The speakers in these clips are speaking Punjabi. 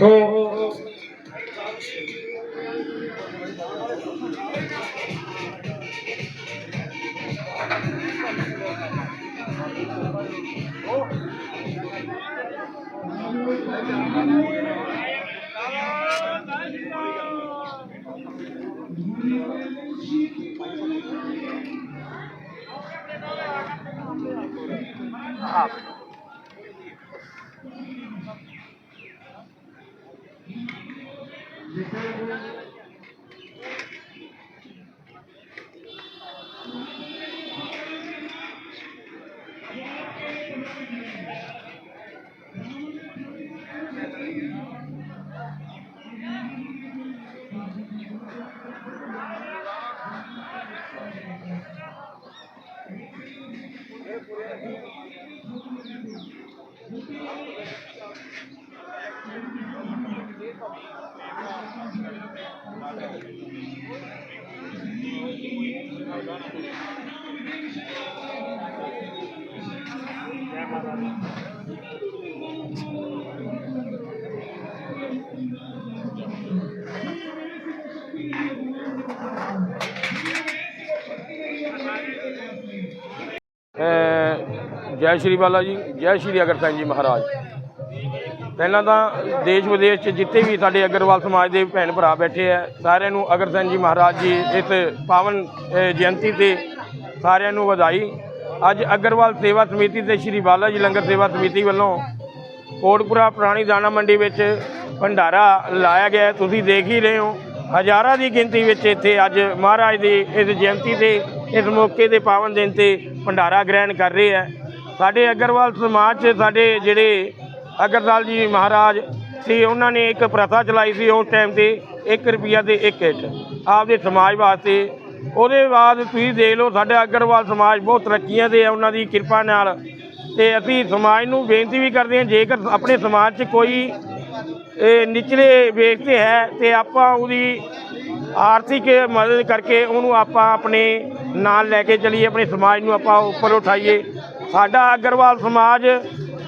Oh, oh, oh. Thank you. up. ਜੈ ਸ਼੍ਰੀ ਬਾਲਾ ਜੀ, ਜੈ ਸ਼੍ਰੀ ਅਗਰਸੈਨ ਜੀ ਮਹਾਰਾਜ। ਪਹਿਲਾਂ ਤਾਂ ਦੇਸ਼ ਵਿਦੇਸ਼ 'ਚ ਜਿੱਥੇ ਵੀ ਸਾਡੇ ਅਗਰਵਾਲ ਸਮਾਜ ਦੇ ਭੈਣ ਭਰਾ ਬੈਠੇ ਆ, ਸਾਰਿਆਂ ਨੂੰ ਅਗਰਸੈਨ ਜੀ ਮਹਾਰਾਜ ਜੀ ਇਸ ਪਾਵਨ ਜਯੰਤੀ ਤੇ ਸਾਰਿਆਂ ਨੂੰ ਵਧਾਈ। ਅੱਜ ਅਗਰਵਾਲ ਸੇਵਾ ਸਮਿਤੀ ਤੇ ਸ਼੍ਰੀ ਬਾਲਾ ਜੀ ਲੰਗਰ ਸੇਵਾ ਸਮਿਤੀ ਵੱਲੋਂ ਕੋਟਪੁਰਾ ਪੁਰਾਣੀ ਦਾਣਾ ਮੰਡੀ ਵਿੱਚ ਭੰਡਾਰਾ ਲਾਇਆ ਗਿਆ ਤੁਸੀਂ ਦੇਖ ਹੀ ਰਹੇ ਹੋ। ਹਜ਼ਾਰਾਂ ਦੀ ਗਿਣਤੀ ਵਿੱਚ ਇੱਥੇ ਅੱਜ ਮਹਾਰਾਜ ਦੀ ਇਸ ਜਯੰਤੀ ਤੇ, ਇਸ ਮੌਕੇ ਦੇ ਪਾਵਨ ਦਿਨ ਤੇ ਭੰਡਾਰਾ ਗ੍ਰਹਿਣ ਕਰ ਰਹੇ ਹੈ। ਸਾਡੇ ਅਗਰਵਾਲ ਸਮਾਜ 'ਚ ਸਾਡੇ ਜਿਹੜੇ ਅਗਰਵਾਲ ਜੀ ਮਹਾਰਾਜ ਸੀ, ਉਹਨਾਂ ਨੇ ਇੱਕ ਪ੍ਰਥਾ ਚਲਾਈ ਸੀ ਉਸ ਟਾਈਮ ਤੇ 1 ਰੁਪਿਆ ਤੇ 1 ਇੱਟ। ਆਪਦੇ ਸਮਾਜ ਵਾਸਤੇ ਉਹਦੇ ਬਾਅਦ ਤੁਸੀਂ ਦੇਖ ਲਓ, ਸਾਡਾ ਅਗਰਵਾਲ ਸਮਾਜ ਬਹੁਤ ਤਰੱਕੀਆਂ ਤੇ ਹੈ ਉਹਨਾਂ ਦੀ ਕਿਰਪਾ ਨਾਲ। ਤੇ ਅਸੀਂ ਸਮਾਜ ਨੂੰ ਬੇਨਤੀ ਵੀ ਕਰਦੇ ਹਾਂ, ਜੇਕਰ ਆਪਣੇ ਸਮਾਜ 'ਚ ਕੋਈ, ਇਹ ਨਿਚਲੇ ਵੇਖ ਤੇ ਹੈ, ਤੇ ਆਪਾਂ ਉਹਦੀ ਆਰਥਿਕ ਮਦਦ ਕਰਕੇ ਉਹਨੂੰ ਆਪਾਂ ਆਪਣੇ ਨਾਲ ਲੈ ਕੇ ਚਲੀਏ, ਆਪਣੇ ਸਮਾਜ ਨੂੰ ਆਪਾਂ ਉੱਪਰ ਉਠਾਈਏ। ਸਾਡਾ ਅਗਰਵਾਲ ਸਮਾਜ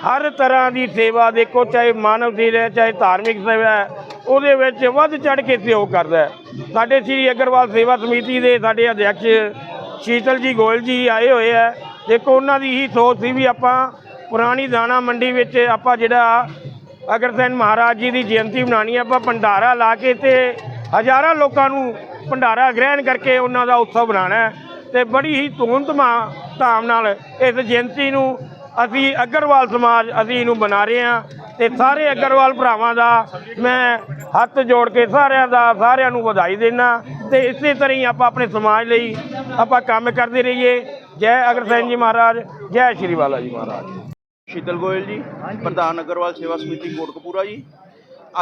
ਹਰ ਤਰ੍ਹਾਂ ਦੀ ਸੇਵਾ ਦੇਖੋ, ਚਾਹੇ ਮਾਨਵ ਸੇਵਾ ਹੈ ਚਾਹੇ ਧਾਰਮਿਕ ਸੇਵਾ ਹੈ, ਉਹਦੇ ਵਿੱਚ ਵੱਧ ਚੜ ਕੇ ਸਹਿਯੋਗ ਕਰਦਾ ਸਾਡੇ ਸ੍ਰੀ ਅਗਰਵਾਲ ਸੇਵਾ ਸਮਿਤੀ ਦੇ ਸਾਡੇ ਅਧਿਅਕਸ਼ ਸ਼ੀਤਲ ਜੀ ਗੋਇਲ ਜੀ ਆਏ ਹੋਏ ਆ ਦੇਖੋ, ਉਹਨਾਂ ਦੀ ਹੀ ਸੋਚ ਸੀ ਵੀ ਆਪਾਂ ਪੁਰਾਣੀ ਦਾਣਾ ਮੰਡੀ ਵਿੱਚ ਆਪਾਂ ਜਿਹੜਾ ਅਗਰਸੈਨ ਮਹਾਰਾਜ ਜੀ ਦੀ ਜਯੰਤੀ ਮਨਾਉਣੀ ਹੈ, ਆਪਾਂ ਭੰਡਾਰਾ ਲਾ ਕੇ ਤੇ ਹਜ਼ਾਰਾਂ ਲੋਕਾਂ ਨੂੰ ਭੰਡਾਰਾ ਗ੍ਰਹਿਣ ਕਰਕੇ ਉਹਨਾਂ ਦਾ ਉਤਸਵ ਬਣਾਉਣਾ ਹੈ। ਤੇ ਬੜੀ ਹੀ ਧੂਮ-ਧਮਾ ਧਾਮ ਨਾਲ ਇਸ ਜਯੰਤੀ ਨੂੰ ਅਸੀਂ ਅਗਰਵਾਲ ਸਮਾਜ ਅਸੀਂ ਇਹਨੂੰ ਬਣਾ ਰਹੇ ਹਾਂ ਤੇ ਸਾਰੇ ਅਗਰਵਾਲ ਭਰਾਵਾਂ ਦਾ ਮੈਂ ਹੱਥ ਜੋੜ ਕੇ ਸਾਰਿਆਂ ਦਾ ਸਾਰਿਆਂ ਨੂੰ ਵਧਾਈ ਦੇਣਾ ਤੇ ਇਸੇ ਤਰ੍ਹਾਂ ਹੀ ਆਪਾਂ ਆਪਣੇ ਸਮਾਜ ਲਈ ਆਪਾਂ ਕੰਮ ਕਰਦੇ ਰਹੀਏ। ਜੈ ਅਗਰਸੈਨ ਜੀ ਮਹਾਰਾਜ ਜੈ ਸ਼੍ਰੀ ਬਾਲਾ ਜੀ ਮਹਾਰਾਜ। ਸ਼ੀਤਲ ਗੋਇਲ ਜੀ ਪ੍ਰਧਾਨ ਅਗਰਵਾਲ ਸੇਵਾ ਸਮਿਤੀ ਕੋਟਕਪੂਰਾ ਜੀ।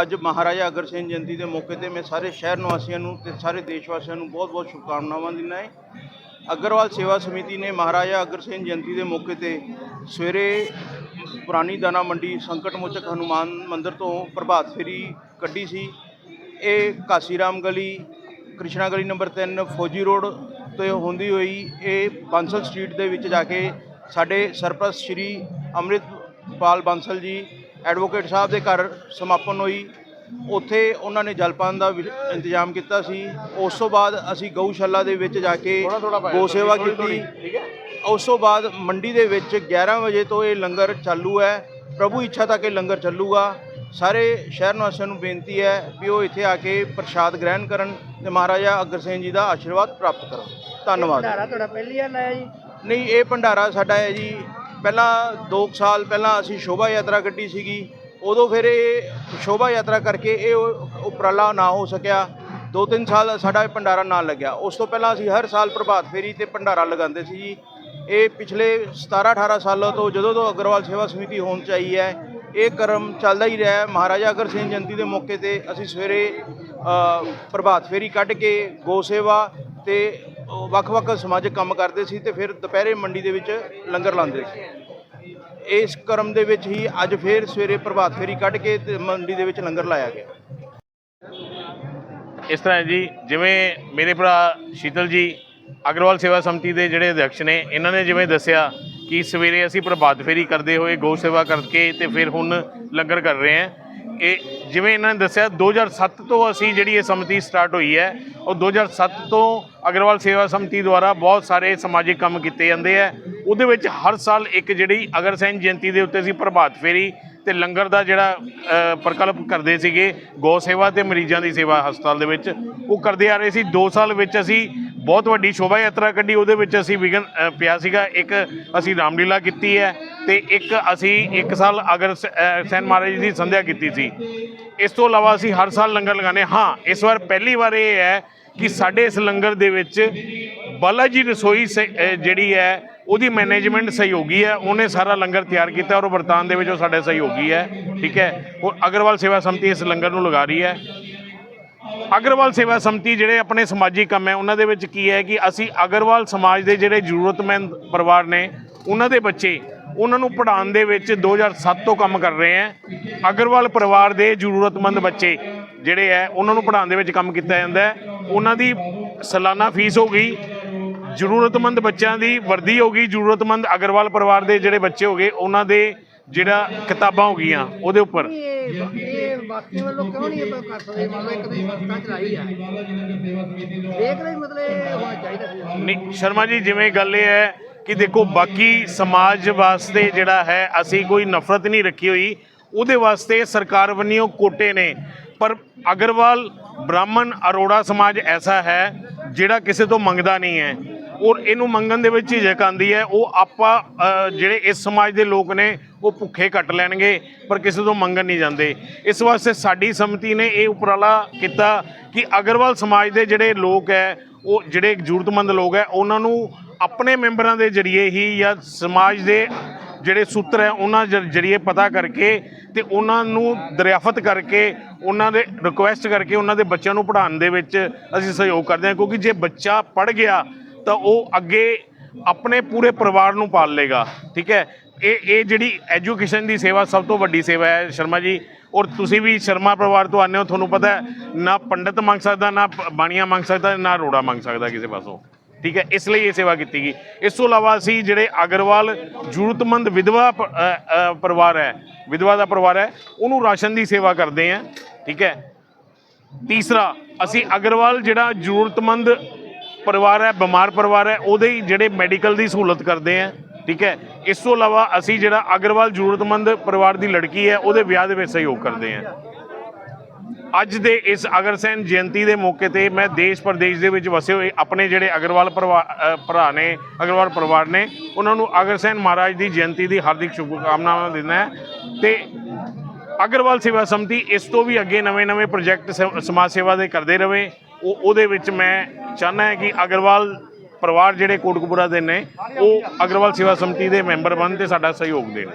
ਅੱਜ ਮਹਾਰਾਜਾ ਅਗਰਸੈਨ ਜਯੰਤੀ ਦੇ ਮੌਕੇ ਤੇ ਮੈਂ ਸਾਰੇ ਸ਼ਹਿਰ ਨਿਵਾਸੀਆਂ ਨੂੰ ਤੇ ਸਾਰੇ ਦੇਸ਼ ਵਾਸੀਆਂ ਨੂੰ ਬਹੁਤ-ਬਹੁਤ ਸ਼ੁਭਕਾਮਨਾਵਾਂ ਦਿੰਦਾ ਹੈ। ਅਗਰਵਾਲ ਸੇਵਾ ਸਮਿਤੀ ਨੇ ਮਹਾਰਾਜਾ ਅਗਰਸੈਨ ਜਯੰਤੀ ਦੇ ਮੌਕੇ ਤੇ ਸਵੇਰੇ ਪੁਰਾਣੀ ਦਾਣਾ ਮੰਡੀ ਸੰਕਟ ਮੋਚਕ ਹਨੂਮਾਨ ਮੰਦਿਰ ਤੋਂ ਪ੍ਰਭਾਤ ਫੇਰੀ ਕੱਢੀ ਸੀ। ਇਹ ਕਾਸੀਰਾਮ ਗਲੀ ਕ੍ਰਿਸ਼ਨਾ ਗਲੀ ਨੰਬਰ 3 ਫੌਜੀ ਰੋਡ ਤੋਂ ਹੁੰਦੀ ਹੋਈ ਇਹ ਬਾਂਸਲ ਸਟਰੀਟ ਦੇ ਵਿੱਚ ਜਾ ਕੇ ਸਾਡੇ ਸਰਪ੍ਰਸਤ ਸ਼੍ਰੀ ਅੰਮ੍ਰਿਤਪਾਲ ਬਾਂਸਲ ਜੀ ਐਡਵੋਕੇਟ ਸਾਹਿਬ ਦੇ ਘਰ ਸਮਾਪਨ ਹੋਈ। ਉੱਥੇ ਉਹਨਾਂ ਨੇ ਜਲਪਾਨ ਦਾ ਇੰਤਜ਼ਾਮ ਕੀਤਾ ਸੀ। ਉਸ ਤੋਂ ਬਾਅਦ ਅਸੀਂ ਗਊਸ਼ਾਲਾ ਦੇ ਵਿੱਚ ਜਾ ਕੇ ਗੋ ਸੇਵਾ ਕੀਤੀ। ਉਸ ਤੋਂ ਬਾਅਦ ਮੰਡੀ ਦੇ ਵਿੱਚ 11 ਵਜੇ ਤੋਂ ਇਹ ਲੰਗਰ ਚਾਲੂ ਹੈ। ਪ੍ਰਭੂ ਇੱਛਾ ਤੱਕ ਇਹ ਲੰਗਰ ਚੱਲੂਗਾ। ਸਾਰੇ ਸ਼ਹਿਰ ਨਿਵਾਸੀਆਂ ਨੂੰ ਬੇਨਤੀ ਹੈ ਵੀ ਉਹ ਇੱਥੇ ਆ ਕੇ ਪ੍ਰਸ਼ਾਦ ਗ੍ਰਹਿਣ ਕਰਨ ਤੇ ਮਹਾਰਾਜਾ ਅਗਰਸੈਨ ਜੀ ਦਾ ਆਸ਼ੀਰਵਾਦ ਪ੍ਰਾਪਤ ਕਰਨ। ਧੰਨਵਾਦ। ਭੰਡਾਰਾ ਤੁਹਾਡਾ ਪਹਿਲੀ ਵਾਰ ਲਾਇਆ ਜੀ? ਨਹੀਂ ਇਹ ਭੰਡਾਰਾ ਸਾਡਾ ਹੈ ਜੀ। ਪਹਿਲਾਂ 2 ਸਾਲ ਪਹਿਲਾਂ ਅਸੀਂ ਸ਼ੋਭਾ ਯਾਤਰਾ ਕੱਢੀ ਸੀਗੀ। ਉਦੋਂ ਫਿਰ ਇਹ ਸ਼ੋਭਾ ਯਾਤਰਾ ਕਰਕੇ ਇਹ ਉਪਰਾਲਾ ਨਾ ਹੋ ਸਕਿਆ। ਦੋ ਤਿੰਨ ਸਾਲ ਸਾਡਾ ਇਹ ਭੰਡਾਰਾ ਨਾ ਲੱਗਿਆ। ਉਸ ਤੋਂ ਪਹਿਲਾਂ ਅਸੀਂ ਹਰ ਸਾਲ ਪ੍ਰਭਾਤ ਫੇਰੀ ਤੇ ਭੰਡਾਰਾ ਲਗਾਉਂਦੇ ਸੀ ਜੀ। ਇਹ ਪਿਛਲੇ 17 18 ਸਾਲਾਂ ਤੋਂ ਜਦੋਂ ਤੋਂ ਅਗਰਵਾਲ ਸੇਵਾ ਸਮਿਤੀ ਹੋਂਦ ਚ ਆਈ ਹੈ, ਇਹ ਕਰਮ ਚੱਲਦਾ ਹੀ ਰਿਹਾ ਮਹਾਰਾਜਾ ਅਗਰ ਸਿੰਘ ਜਯੰਤੀ ਦੇ ਮੌਕੇ ਤੇ ਅਸੀਂ ਸਵੇਰੇ ਪ੍ਰਭਾਤ ਫੇਰੀ ਕੱਢ ਕੇ ਗੋ ਸੇਵਾ ਤੇ ਵੱਖ-ਵੱਖ ਸਮਾਜਿਕ ਕੰਮ ਕਰਦੇ ਸੀ ਤੇ ਫਿਰ ਦੁਪਹਿਰੇ ਮੰਡੀ ਦੇ ਵਿੱਚ ਲੰਗਰ ਲਾਉਂਦੇ ਸੀ। ਇਸ ਕਰਮ ਦੇ ਵਿੱਚ ਹੀ ਅੱਜ ਫੇਰ ਸਵੇਰੇ ਪ੍ਰਭਾਤ ਫੇਰੀ ਕੱਢ ਕੇ ਤੇ ਮੰਡੀ ਦੇ ਵਿੱਚ ਲੰਗਰ ਲਾਇਆ ਗਿਆ। ਇਸ ਤਰ੍ਹਾਂ ਹੈ ਜੀ, ਜਿਵੇਂ ਮੇਰੇ ਭਰਾ ਸ਼ੀਤਲ ਜੀ ਅਗਰਵਾਲ ਸੇਵਾ ਸਮਿਤੀ ਦੇ ਜਿਹੜੇ ਅਧਿਕਸ਼ ਨੇ, ਇਹਨਾਂ ਨੇ ਜਿਵੇਂ ਦੱਸਿਆ ਕਿ ਸਵੇਰੇ ਅਸੀਂ ਪ੍ਰਭਾਤ ਫੇਰੀ ਕਰਦੇ ਹੋਏ ਗਊ ਸੇਵਾ ਕਰਕੇ ਤੇ ਫਿਰ ਹੁਣ ਲੰਗਰ ਕਰ ਰਹੇ ਹਾਂ। ਇਹ ਜਿਵੇਂ ਇਹਨਾਂ ਨੇ ਦੱਸਿਆ 2007 ਤੋਂ ਅਸੀਂ ਜਿਹੜੀ ਇਹ ਸਮਿਤੀ ਸਟਾਰਟ ਹੋਈ ਹੈ, ਉਹ 2007 ਤੋਂ ਅਗਰਵਾਲ ਸੇਵਾ ਸਮਿਤੀ ਦੁਆਰਾ ਬਹੁਤ ਸਾਰੇ ਸਮਾਜਿਕ ਕੰਮ ਕੀਤੇ ਜਾਂਦੇ ਆ ਉਹਦੇ ਵਿੱਚ ਹਰ ਸਾਲ ਇੱਕ ਜਿਹੜੀ ਅਗਰਸੈਨ ਜਯੰਤੀ ਦੇ ਉੱਤੇ ਅਸੀਂ ਪ੍ਰਭਾਤ ਫੇਰੀ ਤੇ ਲੰਗਰ ਦਾ ਜਿਹੜਾ ਪ੍ਰਕਲਪ ਕਰਦੇ ਸੀਗੇ ਗੋ ਸੇਵਾ ਤੇ ਮਰੀਜ਼ਾਂ ਦੀ ਸੇਵਾ ਹਸਪਤਾਲ ਦੇ ਵਿੱਚ, ਉਹ ਕਰਦੇ ਆ ਰਹੇ ਸੀ। 2 ਸਾਲ ਵਿੱਚ ਅਸੀਂ ਬਹੁਤ ਵੱਡੀ ਸ਼ੋਭਾ ਯਾਤਰਾ ਕੱਢੀ। ਉਹਦੇ ਵਿੱਚ ਅਸੀਂ ਵਿਗਨ ਪਿਆ ਸੀਗਾ। ਇੱਕ ਅਸੀਂ ਰਾਮਲੀਲਾ ਕੀਤੀ ਹੈ ਤੇ ਇੱਕ ਅਸੀਂ ਇੱਕ ਸਾਲ ਅਗਰ ਸ- ਸੈਨ ਮਹਾਰਾਜ ਜੀ ਦੀ ਸੰਧਿਆ ਕੀਤੀ ਸੀ। ਇਸ ਤੋਂ ਇਲਾਵਾ ਅਸੀਂ ਹਰ ਸਾਲ ਲੰਗਰ ਲਗਾਉਂਦੇ ਹਾਂ। ਹਾਂ, ਇਸ ਵਾਰ ਪਹਿਲੀ ਵਾਰ ਇਹ ਹੈ ਕਿ ਸਾਡੇ ਇਸ ਲੰਗਰ ਦੇ ਵਿੱਚ ਬਾਲਾ ਜੀ ਰਸੋਈ ਸ- ਜਿਹੜੀ ਹੈ, ਉਹਦੀ ਮੈਨੇਜਮੈਂਟ ਸਹਿਯੋਗੀ ਹੈ। ਉਹਨੇ ਸਾਰਾ ਲੰਗਰ ਤਿਆਰ ਕੀਤਾ ਔਰ ਵਰਤਾਨ ਦੇ ਵਿੱਚ ਉਹ ਸਾਡੇ ਸਹਿਯੋਗੀ ਹੈ। ਠੀਕ ਹੈ? ਔਰ ਅਗਰਵਾਲ ਸੇਵਾ ਸਮਿਤੀ ਇਸ ਲੰਗਰ ਨੂੰ ਲਗਾ ਰਹੀ ਹੈ। ਅਗਰਵਾਲ ਸੇਵਾ ਸਮਿਤੀ ਜਿਹੜੇ ਆਪਣੇ ਸਮਾਜਿਕ ਕੰਮ ਹੈ, ਉਹਨਾਂ ਦੇ ਵਿੱਚ ਕੀ ਹੈ ਕਿ ਅਸੀਂ ਅਗਰਵਾਲ ਸਮਾਜ ਦੇ ਜਿਹੜੇ ਜ਼ਰੂਰਤਮੰਦ ਪਰਿਵਾਰ ਨੇ, ਉਹਨਾਂ ਦੇ ਬੱਚੇ, ਉਹਨਾਂ ਨੂੰ ਪੜ੍ਹਾਉਣ ਦੇ ਵਿੱਚ 2007 ਤੋਂ ਕੰਮ ਕਰ ਰਹੇ ਹਾਂ। ਅਗਰਵਾਲ ਪਰਿਵਾਰ ਦੇ ਜ਼ਰੂਰਤਮੰਦ ਬੱਚੇ ਜਿਹੜੇ ਹੈ, ਉਹਨਾਂ ਨੂੰ ਪੜ੍ਹਾਉਣ ਦੇ ਵਿੱਚ ਕੰਮ ਕੀਤਾ ਜਾਂਦਾ ਹੈ। ਉਹਨਾਂ ਦੀ ਸਾਲਾਨਾ ਫੀਸ ਹੋ ਗਈ, ਜ਼ਰੂਰਤਮੰਦ ਬੱਚਿਆਂ ਦੀ ਵਰਦੀ ਹੋ ਗਈ, ਜ਼ਰੂਰਤਮੰਦ ਅਗਰਵਾਲ ਪਰਿਵਾਰ ਦੇ ਜਿਹੜੇ ਬੱਚੇ ਹੋ ਗਏ, ਉਹਨਾਂ ਦੇ ਜਿਹੜਾ ਕਿਤਾਬਾਂ ਹੋ ਗਈਆਂ ਉਹਦੇ ਉੱਪਰ। ਇਹ ਇਹ ਬਾਕੀ ਵੱਲੋਂ ਕਿਉਂ ਨਹੀਂ ਆਪਾਂ ਕਰ ਸਕਦੇ? ਮੰਨ ਲਓ ਇੱਕ ਦੀ ਸੰਸਥਾ ਚਲਾਈ ਆ। ਦੇਖ ਲਈ ਮਤਲਬ ਇਹ ਹੋਣਾ ਚਾਹੀਦਾ ਸੀ ਨਹੀਂ ਸ਼ਰਮਾ ਜੀ ਜਿਵੇਂ ਗੱਲ ਇਹ ਹੈ ਕਿ ਦੇਖੋ ਬਾਕੀ ਸਮਾਜ ਵਾਸਤੇ ਜਿਹੜਾ ਹੈ ਅਸੀਂ ਕੋਈ ਨਫ਼ਰਤ ਨਹੀਂ ਰੱਖੀ ਹੋਈ। ਉਹਦੇ ਵਾਸਤੇ ਸਰਕਾਰ ਵੱਲੋਂ ਕੋਟੇ ਨੇ। ਪਰ ਅਗਰਵਾਲ ਬ੍ਰਾਹਮਣ ਅਰੋੜਾ ਸਮਾਜ ਐਸਾ ਹੈ ਜਿਹੜਾ ਕਿਸੇ ਤੋਂ ਮੰਗਦਾ ਨਹੀਂ ਹੈ। ਔਰ ਇਹਨੂੰ ਮੰਗਣ ਦੇ ਵਿੱਚ ਝਿਜਕ ਆਉਂਦੀ ਹੈ। ਉਹ ਆਪਾਂ ਜਿਹੜੇ ਇਸ ਸਮਾਜ ਦੇ ਲੋਕ ਨੇ, ਉਹ ਭੁੱਖੇ ਕੱਟ ਲੈਣਗੇ, ਪਰ ਕਿਸੇ ਤੋਂ ਮੰਗਣ ਨਹੀਂ ਜਾਂਦੇ। ਇਸ ਵਾਸਤੇ ਸਾਡੀ ਸਮਿਤੀ ਨੇ ਇਹ ਉਪਰਾਲਾ ਕੀਤਾ ਕਿ ਅਗਰਵਾਲ ਸਮਾਜ ਦੇ ਜਿਹੜੇ ਲੋਕ ਹੈ, ਉਹ ਜਿਹੜੇ ਜ਼ਰੂਰਤਮੰਦ ਲੋਕ ਹੈ, ਉਹਨਾਂ ਨੂੰ ਆਪਣੇ ਮੈਂਬਰਾਂ ਦੇ ਜਰੀਏ ਹੀ ਜਾਂ ਸਮਾਜ ਦੇ ਜਿਹੜੇ ਸੂਤਰ ਹੈ, ਉਹਨਾਂ ਜ- ਜਰੀਏ ਪਤਾ ਕਰਕੇ ਤੇ ਉਹਨਾਂ ਨੂੰ ਦਰਿਆਫਤ ਕਰਕੇ, ਉਹਨਾਂ ਦੇ ਰਿਕੁਐਸਟ ਕਰਕੇ, ਉਹਨਾਂ ਦੇ ਬੱਚਿਆਂ ਨੂੰ ਪੜ੍ਹਾਉਣ ਦੇ ਵਿੱਚ ਅਸੀਂ ਸਹਿਯੋਗ ਕਰਦੇ ਹਾਂ। ਕਿਉਂਕਿ ਜੇ ਬੱਚਾ ਪੜ੍ਹ ਗਿਆ ਤਾਂ ਉਹ ਅੱਗੇ ਆਪਣੇ ਪੂਰੇ ਪਰਿਵਾਰ ਨੂੰ ਪਾਲ ਲੇਗਾ ਠੀਕ ਹੈ? ਇਹ ਇਹ ਜਿਹੜੀ ਐਜੂਕੇਸ਼ਨ ਦੀ ਸੇਵਾ ਸਭ ਤੋਂ ਵੱਡੀ ਸੇਵਾ ਹੈ, ਸ਼ਰਮਾ ਜੀ। ਔਰ ਤੁਸੀਂ ਵੀ ਸ਼ਰਮਾ ਪਰਿਵਾਰ ਤੋਂ ਆਨੇ ਹੋ, ਤੁਹਾਨੂੰ ਪਤਾ ਹੈ, ਨਾ ਪੰਡਤ ਮੰਗ ਸਕਦਾ, ਨਾ ਬਾਣੀਆਂ ਮੰਗ ਸਕਦਾ, ਨਾ ਰੋੜਾ ਮੰਗ ਸਕਦਾ ਕਿਸੇ ਪਾਸੋਂ, ਠੀਕ ਹੈ? ਇਸ ਲਈ ਇਹ ਸੇਵਾ ਕੀਤੀ ਗਈ। ਇਸ ਤੋਂ ਇਲਾਵਾ ਅਸੀਂ ਜਿਹੜੇ ਅਗਰਵਾਲ ਜ਼ਰੂਰਤਮੰਦ ਵਿਧਵਾ ਪਰਿਵਾਰ ਹੈ, ਵਿਧਵਾ ਦਾ ਪਰਿਵਾਰ ਹੈ, ਉਹਨੂੰ ਰਾਸ਼ਨ ਦੀ ਸੇਵਾ ਕਰਦੇ ਹਾਂ, ਠੀਕ ਹੈ? ਤੀਸਰਾ, ਅਸੀਂ ਅਗਰਵਾਲ ਜਿਹੜਾ ਜ਼ਰੂਰਤਮੰਦ ਪਰਿਵਾਰ ਹੈ, ਬਿਮਾਰ ਪਰਿਵਾਰ ਹੈ, ਉਹਦੇ ਹੀ ਜਿਹੜੇ ਮੈਡੀਕਲ ਦੀ ਸਹੂਲਤ ਕਰਦੇ ਆ, ਠੀਕ ਹੈ? ਇਸ ਤੋਂ ਇਲਾਵਾ ਅਸੀਂ ਜਿਹੜਾ ਅਗਰਵਾਲ ਜ਼ਰੂਰਤਮੰਦ ਪਰਿਵਾਰ ਦੀ ਲੜਕੀ ਹੈ, ਉਹਦੇ ਵਿਆਹ ਦੇ ਵਿੱਚ ਸਹਿਯੋਗ ਕਰਦੇ ਆ। ਅੱਜ ਦੇ ਇਸ ਅਗਰਸੈਨ ਜਯੰਤੀ ਦੇ ਮੌਕੇ ਤੇ ਮੈਂ ਦੇਸ਼ ਪ੍ਰਦੇਸ਼ ਦੇ ਵਿੱਚ ਵਸੇ ਹੋਏ ਆਪਣੇ ਜਿਹੜੇ ਅਗਰਵਾਲ ਪਰਿਵਾ- ਭਰਾ ਨੇ, ਅਗਰਵਾਲ ਪਰਿਵਾਰ ਨੇ, ਉਹਨਾਂ ਨੂੰ ਅਗਰਸੈਨ ਮਹਾਰਾਜ ਦੀ ਜਯੰਤੀ ਦੀ ਹਾਰਦਿਕ ਸ਼ੁਭਕਾਮਨਾਵਾਂ ਦਿੰਦਾ ਹੈ ਤੇ ਅਗਰਵਾਲ ਸੇਵਾ ਸਮਿਤੀ ਇਸ ਤੋਂ ਵੀ ਅੱਗੇ ਨਵੇਂ-ਨਵੇਂ ਪ੍ਰੋਜੈਕਟ ਸ- ਸਮਾਜ ਸੇਵਾ ਦੇ ਕਰਦੇ ਰਹੇ ਉਹ ਉਹਦੇ ਵਿੱਚ ਮੈਂ ਚਾਹੁੰਦਾ ਹਾਂ ਕਿ ਅਗਰਵਾਲ ਪਰਿਵਾਰ ਜਿਹੜੇ ਕੋਟਕਪੂਰਾ ਦੇ ਨੇ, ਉਹ ਅਗਰਵਾਲ ਸੇਵਾ ਸਮਿਤੀ ਦੇ ਮੈਂਬਰ ਬਣਨ ਤੇ ਸਾਡਾ ਸਹਿਯੋਗ ਦੇਣ।